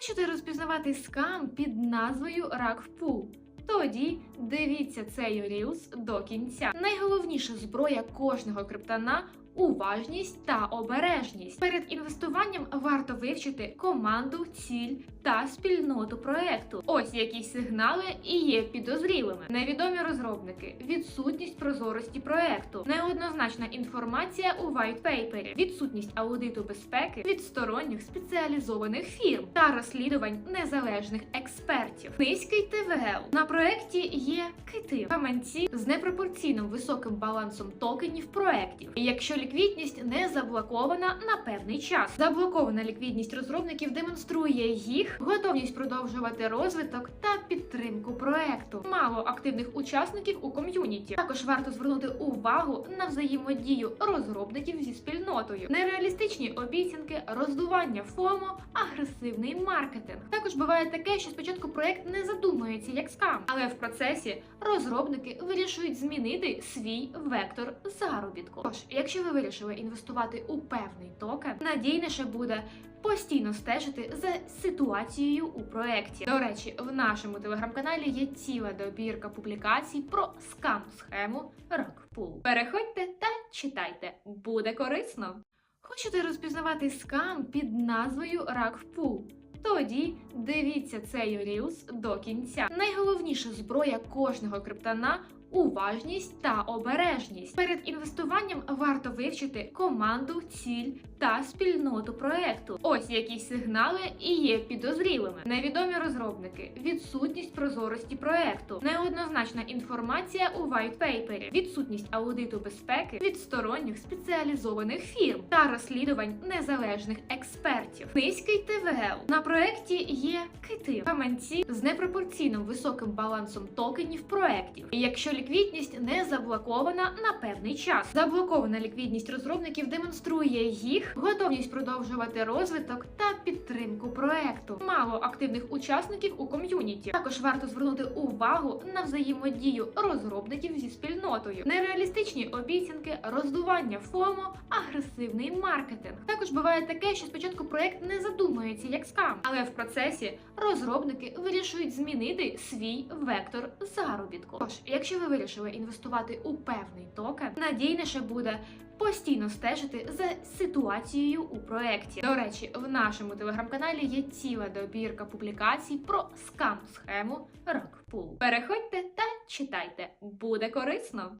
Хочете розпізнавати скам під назвою РАКПУ, Тоді дивіться цей рілс до кінця. Найголовніша зброя кожного криптона уважність та обережність. Перед інвестуванням варто вивчити команду, ціль та спільноту проекту. Ось які сигнали і є підозрілими. Невідомі розробники, відсутність прозорості проекту, неоднозначна інформація у вайтпейпері, відсутність аудиту безпеки від сторонніх спеціалізованих фірм та розслідувань незалежних експертів. Низький ТВЛ на проекті є кити, гаманці з непропорційним високим балансом токенів проектів. І якщо ліквідність не заблокована на певний час, заблокована ліквідність розробників демонструє їх готовність продовжувати розвиток та підтримку проекту. Мало активних учасників у ком'юніті. Також варто звернути увагу на взаємодію розробників зі спільнотою, нереалістичні обіцянки, роздування ФОМО, агресивний маркетинг. Також буває таке, що спочатку проект не задумується як скам, але в процесі розробники вирішують змінити свій вектор заробітку. Тож, якщо ви вирішили інвестувати у певний токен, надійніше буде постійно стежити за ситуацією у проєкті. До речі, в нашому телеграм-каналі є ціла добірка публікацій про скам схему Rockpool. Переходьте та читайте, буде корисно. Хочете розпізнавати скам під назвою Rockpool? Тоді дивіться цей рілс до кінця. Найголовніша зброя кожного криптона уважність та обережність. Перед інвестуванням варто вивчити команду, ціль та спільноту проекту. Ось які сигнали і є підозрілими. Невідомі розробники, відсутність прозорості проекту, неоднозначна інформація у вайтпейпері, відсутність аудиту безпеки від сторонніх спеціалізованих фірм та розслідувань незалежних експертів. Низький ТВЛ на проекті є кити, гаманці з непропорційним високим балансом токенів проектів. Якщо ліквідність не заблокована на певний час, заблокована ліквідність розробників демонструє їх готовність продовжувати розвиток та підтримку проекту. Мало активних учасників у ком'юніті. Також варто звернути увагу на взаємодію розробників зі спільнотою, нереалістичні обіцянки, роздування ФОМО, агресивний маркетинг. Також буває таке, що спочатку проект не задумується як скам, але в процесі розробники вирішують змінити свій вектор заробітку. Тож, якщо ви вирішили інвестувати у певний токен, надійніше буде постійно стежити за ситуацією у проєкті. До речі, в нашому телеграм-каналі є ціла добірка публікацій про скам схему Rockpool. Переходьте та читайте, буде корисно.